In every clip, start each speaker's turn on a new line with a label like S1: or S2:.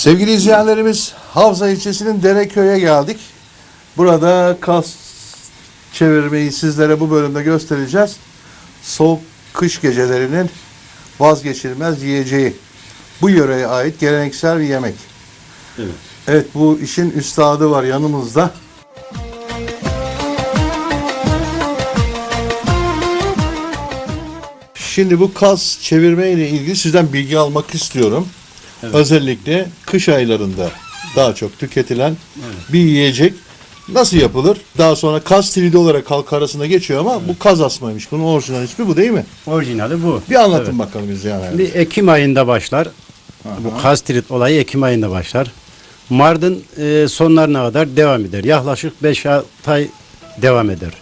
S1: Sevgili izleyenlerimiz Havza ilçesinin Dereköy'e geldik. Burada kas çevirmeyi sizlere bu bölümde göstereceğiz. Soğuk kış gecelerinin vazgeçilmez yiyeceği. Bu yöreye ait geleneksel bir yemek.
S2: Evet.
S1: Evet bu işin üstadı var yanımızda. Şimdi bu kas çevirme ile ilgili sizden bilgi almak istiyorum. Özellikle kış aylarında daha çok tüketilen bir yiyecek. Nasıl yapılır? Daha sonra kas tridi olarak halk arasında geçiyor ama bu kaz asmaymış. Bunun orijinal ismi bu değil mi?
S2: Orijinali bu.
S1: Bir anlatın bakalım biz yani.
S2: Bir Ekim ayında başlar. Bu kastrit olayı Ekim ayında başlar. Mardın e, sonlarına kadar devam eder. Yaklaşık 5-6 ay devam eder.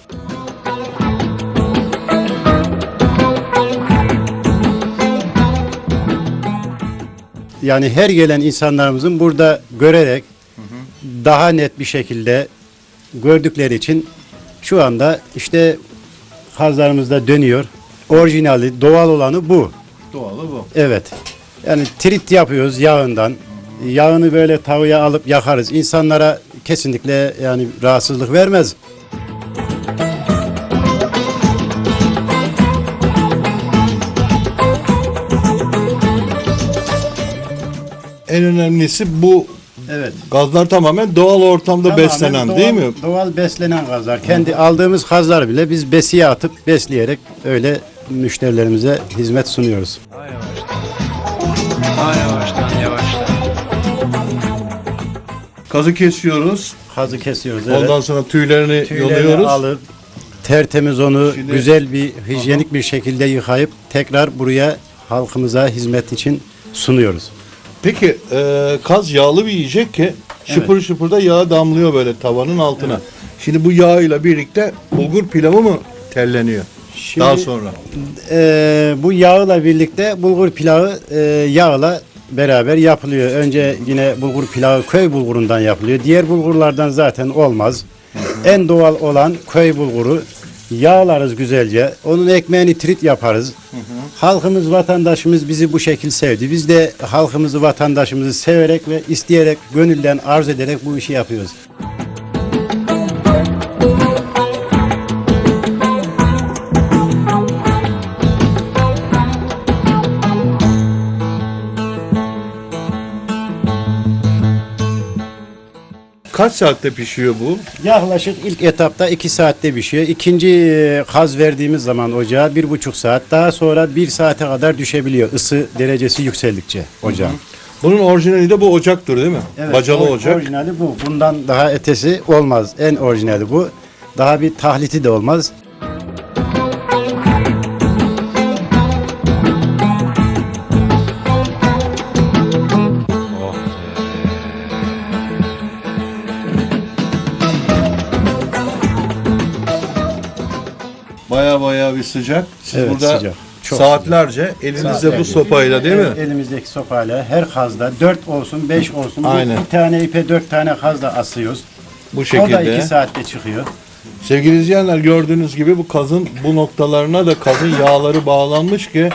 S2: Yani her gelen insanlarımızın burada görerek daha net bir şekilde gördükleri için şu anda işte hazlarımızda dönüyor. Orijinali, doğal olanı bu.
S1: Doğalı bu.
S2: Evet. Yani trit yapıyoruz yağından. Yağını böyle tavaya alıp yakarız. İnsanlara kesinlikle yani rahatsızlık vermez.
S1: En önemlisi bu
S2: Evet.
S1: gazlar tamamen doğal ortamda
S2: Tamamen
S1: beslenen
S2: doğal-
S1: değil mi?
S2: Doğal beslenen gazlar. Kendi aldığımız gazlar bile biz besiye atıp besleyerek öyle müşterilerimize hizmet sunuyoruz.
S3: Daha yavaştan. Daha yavaştan yavaştan.
S1: Kazı kesiyoruz.
S2: Kazı kesiyoruz. Evet.
S1: Ondan sonra tüylerini,
S2: Tüylerini
S1: yoluyoruz.
S2: alıp tertemiz onu
S1: Şimdi-
S2: güzel bir hijyenik bir şekilde yıkayıp tekrar buraya halkımıza hizmet için sunuyoruz.
S1: Peki e, kaz yağlı bir yiyecek ki şıpır şıpır da yağ damlıyor böyle tavanın altına. Şimdi bu yağ ile birlikte bulgur pilavı mı telleniyor?
S2: Şimdi-
S1: Daha sonra.
S2: Ee, bu yağla birlikte bulgur pilavı e, yağla beraber yapılıyor. Önce yine bulgur pilavı köy bulgurundan yapılıyor. Diğer bulgurlardan zaten olmaz. En doğal olan köy bulguru yağlarız güzelce. Onun ekmeğini trit yaparız. Halkımız, vatandaşımız bizi bu şekil sevdi. Biz de halkımızı, vatandaşımızı severek ve isteyerek, gönülden arz ederek bu işi yapıyoruz.
S1: Kaç saatte pişiyor bu?
S2: Yaklaşık ilk etapta iki saatte pişiyor. İkinci e, kaz verdiğimiz zaman ocağa bir buçuk saat. Daha sonra bir saate kadar düşebiliyor. Isı derecesi yükseldikçe ocağın.
S1: Bunun orijinali de bu ocaktır değil mi?
S2: Evet,
S1: Bacalı
S2: or-
S1: ocak.
S2: Orijinali bu. Bundan daha ötesi olmaz. En orijinali bu. Daha bir tahliti de olmaz.
S1: Baya baya bir sıcak. Siz
S2: Evet,
S1: burada
S2: sıcak. Çok
S1: saatlerce elinizde bu
S2: Saatlerce.
S1: sopayla değil mi?
S2: Elimizdeki sopayla her kazda dört olsun beş olsun. Bir-
S1: Aynen.
S2: Bir tane ipe dört tane kazda asıyoruz.
S1: Bu
S2: O da
S1: şekilde.
S2: iki saatte çıkıyor.
S1: Sevgili izleyenler gördüğünüz gibi bu kazın bu noktalarına da kazın yağları bağlanmış ki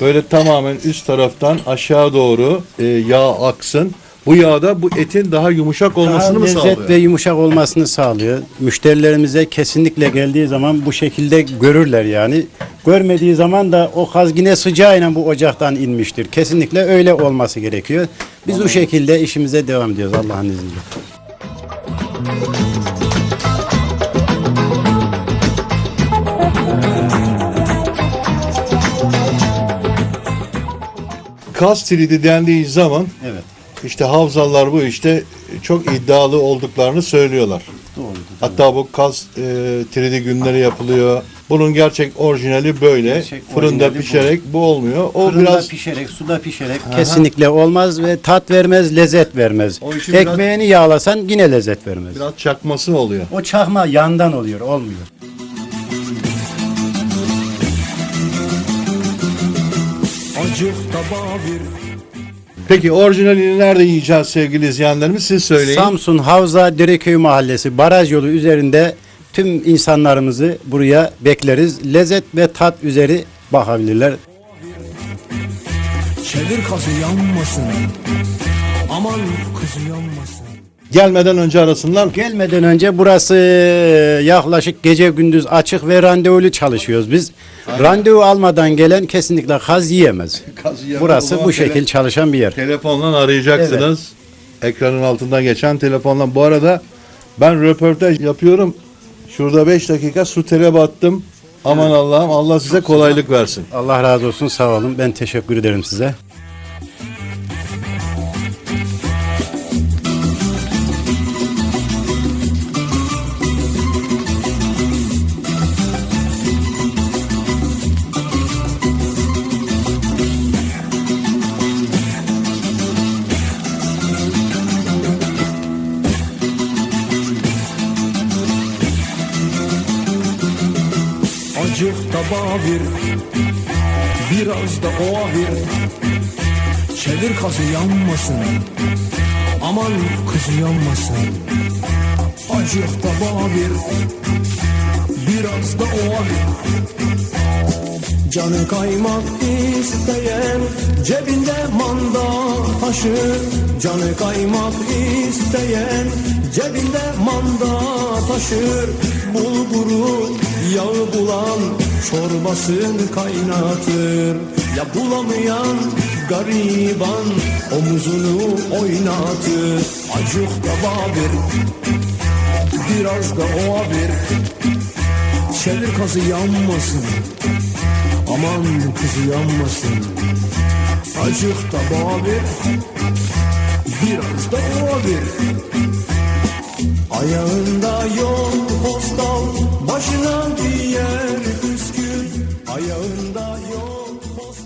S1: böyle tamamen üst taraftan aşağı doğru e, yağ aksın. Bu yağda bu etin daha yumuşak olmasını
S2: Daha
S1: mı
S2: lezzet
S1: sağlıyor?
S2: ve yumuşak olmasını sağlıyor. Müşterilerimize kesinlikle geldiği zaman bu şekilde görürler yani. Görmediği zaman da o kaz yine sıcağıyla bu ocaktan inmiştir. Kesinlikle öyle olması gerekiyor. Biz bu şekilde işimize devam ediyoruz Allah'ın izniyle.
S1: Kaz tridi dendiği zaman. İşte havzalar bu işte çok iddialı olduklarını söylüyorlar.
S2: Doğru.
S1: Hatta bu kaz e, tridi günleri yapılıyor. Bunun gerçek orijinali böyle.
S2: Gerçek
S1: Fırında
S2: orijinali bu.
S1: pişerek bu olmuyor. O
S2: Fırında
S1: biraz
S2: pişerek, suda pişerek kesinlikle olmaz ve tat vermez, lezzet vermez.
S1: O işin biraz-
S2: Ekmeğini yağlasan yine lezzet vermez.
S1: biraz çakması oluyor.
S2: O çakma yandan oluyor, olmuyor.
S1: Peki orijinalini nerede yiyeceğiz sevgili izleyenlerimiz? Siz söyleyin.
S2: Samsun Havza Dereköy Mahallesi baraj yolu üzerinde tüm insanlarımızı buraya bekleriz. Lezzet ve tat üzeri bakabilirler.
S4: Çevir kazı yanmasın Aman kız yanmasın
S1: Gelmeden önce arasınlar.
S2: Gelmeden önce burası yaklaşık gece gündüz açık ve randevulu çalışıyoruz biz. Randevu almadan gelen kesinlikle kaz yiyemez.
S1: Kaz yiyemez.
S2: Burası bu şekil çalışan bir yer.
S1: Telefonla arayacaksınız. Ekranın altından geçen telefonla. Bu arada ben röportaj yapıyorum. Şurada 5 dakika su tere battım. Aman Allah'ım Allah size kolaylık versin.
S2: Allah razı olsun sağ olun. Ben teşekkür ederim size.
S4: Acık da bağır Biraz da ova ver Çevir kazı yanmasın Aman kız yanmasın. Acık da bağır Biraz da ova ver Canı kaymak isteyen cebinde manda taşır Canı kaymak isteyen cebinde manda taşır. Bulguru yağı bulan çorbasını kaynatır. Ya bulamayan gariban omuzunu oynatır. Acık da bağır biraz da ova ver Çevir kazı yanmasın Aman kızı yanmasın. Acık da bağır Biraz da ova ver Ayağında yol postal Başına diye